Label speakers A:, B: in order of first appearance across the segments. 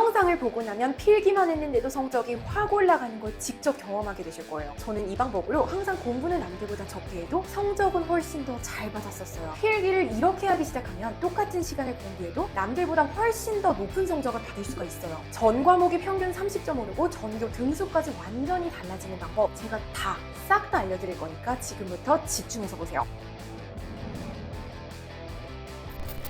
A: 영상을 보고 나면 필기만 했는데도 성적이 확 올라가는 걸 직접 경험하게 되실 거예요. 저는 이 방법으로 항상 공부는 남들보다 적게 해도 성적은 훨씬 더 잘 받았었어요. 필기를 이렇게 하기 시작하면 똑같은 시간을 공부해도 남들보다 훨씬 더 높은 성적을 받을 수가 있어요. 전 과목이 평균 30점 오르고 전교 등수까지 완전히 달라지는 방법 제가 다 싹 다 알려드릴 거니까 지금부터 집중해서 보세요.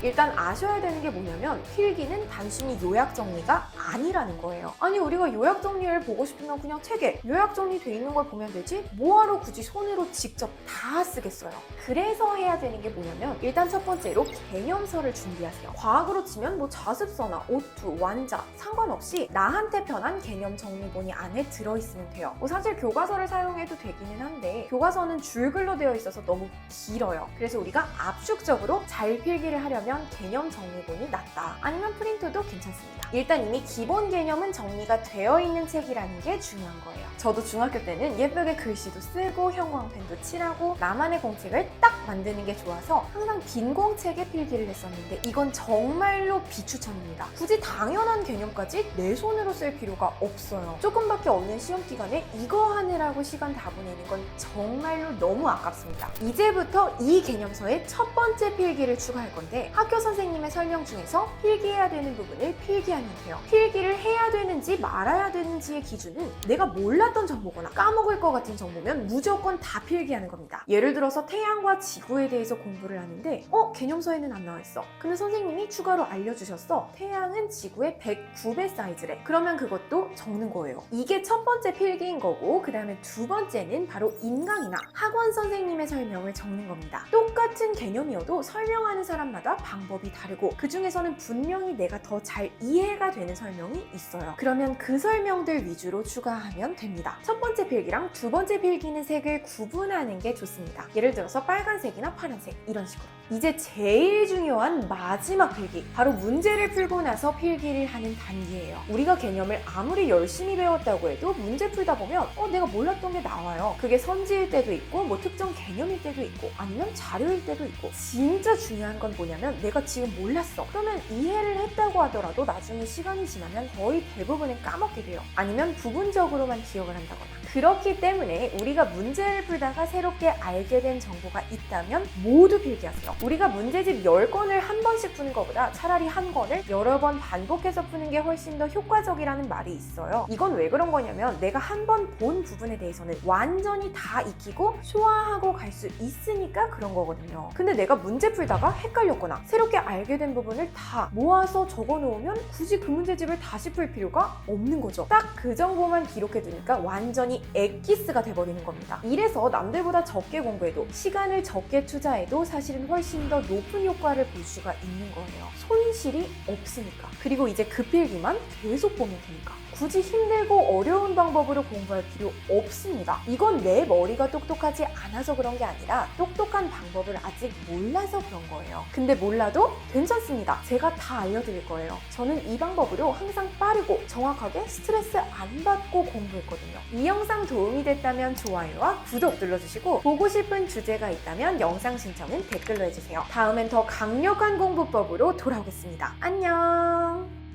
A: 일단 아셔야 되는 게 뭐냐면 필기는 단순히 요약 정리가 아니라는 거예요. 아니 우리가 요약 정리를 보고 싶으면 그냥 책에 요약 정리 돼 있는 걸 보면 되지 뭐하러 굳이 손으로 직접 다 쓰겠어요. 그래서 해야 되는 게 뭐냐면 일단 첫 번째로 개념서를 준비하세요. 과학으로 치면 뭐 자습서나 오투, 완자 상관없이 나한테 편한 개념 정리본이 안에 들어있으면 돼요. 뭐 사실 교과서를 사용해도 되기는 한데 교과서는 줄글로 되어 있어서 너무 길어요. 그래서 우리가 압축적으로 잘 필기를 하려면 개념 정리본이 낫다. 아니면 프린트도 괜찮습니다. 일단 이미 기본 개념은 정리가 되어 있는 책이라는 게 중요한 거예요. 저도 중학교 때는 예쁘게 글씨도 쓰고 형광펜도 칠하고 나만의 공책을 딱 만드는 게 좋아서 항상 빈 공책에 필기를 했었는데 이건 정말로 비추천입니다. 굳이 당연한 개념까지 내 손으로 쓸 필요가 없어요. 조금밖에 없는 시험 기간에 이거 하느라고 시간 다 보내는 건 정말로 너무 아깝습니다. 이제부터 이 개념서에 첫 번째 필기를 추가할 건데 학교 선생님의 설명 중에서 필기해야 되는 부분을 필기하면 돼요. 필기를 해야 되는지 말아야 되는지의 기준은 내가 몰랐던 정보거나 까먹을 것 같은 정보면 무조건 다 필기하는 겁니다. 예를 들어서 태양과 지구에 대해서 공부를 하는데 어? 개념서에는 안 나와 있어. 근데 선생님이 추가로 알려주셨어. 태양은 지구의 109배 사이즈래. 그러면 그것도 적는 거예요. 이게 첫 번째 필기인 거고 그 다음에 두 번째는 바로 인강이나 학원 선생님의 설명을 적는 겁니다. 똑같은 개념이어도 설명하는 사람마다 방법이 다르고 그 중에서는 분명히 내가 더 잘 이해가 되는 설명이 있어요. 그러면 그 설명들 위주로 추가하면 됩니다. 첫 번째 필기랑 두 번째 필기는 색을 구분하는 게 좋습니다. 예를 들어서 빨간색이나 파란색 이런 식으로. 이제 제일 중요한 마지막 필기. 바로 문제를 풀고 나서 필기를 하는 단계예요. 우리가 개념을 아무리 열심히 배웠다고 해도 문제 풀다 보면 어, 내가 몰랐던 게 나와요. 그게 선지일 때도 있고 뭐 특정 개념일 때도 있고 아니면 자료일 때도 있고 진짜 중요한 건 뭐냐면 내가 지금 몰랐어. 그러면 이해를 했다고 하더라도 나중에 시간이 지나면 거의 대부분은 까먹게 돼요. 아니면 부분적으로만 기억을 한다거나. 그렇기 때문에 우리가 문제를 풀다가 새롭게 알게 된 정보가 있다면 모두 필기하세요. 우리가 문제집 10권을 한 번씩 푸는 것보다 차라리 한 권을 여러 번 반복해서 푸는 게 훨씬 더 효과적이라는 말이 있어요. 이건 왜 그런 거냐면 내가 한 번 본 부분에 대해서는 완전히 다 익히고 소화하고 갈 수 있으니까 그런 거거든요. 근데 내가 문제 풀다가 헷갈렸거나 새롭게 알게 된 부분을 다 모아서 적어 놓으면 굳이 그 문제집을 다시 풀 필요가 없는 거죠. 딱 그 정보만 기록해 두니까 완전히 엑기스가 돼버리는 겁니다. 이래서 남들보다 적게 공부해도 시간을 적게 투자해도 사실은 훨씬 더 높은 효과를 볼 수가 있는 거예요. 손실이 없으니까. 그리고 이제 그 필기만 계속 보면 되니까. 굳이 힘들고 어려운 방법으로 공부할 필요 없습니다. 이건 내 머리가 똑똑하지 않아서 그런 게 아니라 똑똑한 방법을 아직 몰라서 그런 거예요. 근데 몰라도 괜찮습니다. 제가 다 알려드릴 거예요. 저는 이 방법으로 항상 빠르고 정확하게 스트레스 안 받고 공부했거든요. 이 영상 도움이 됐다면 좋아요와 구독 눌러주시고 보고 싶은 주제가 있다면 영상 신청은 댓글로 해주세요. 다음엔 더 강력한 공부법으로 돌아오겠습니다. 안녕!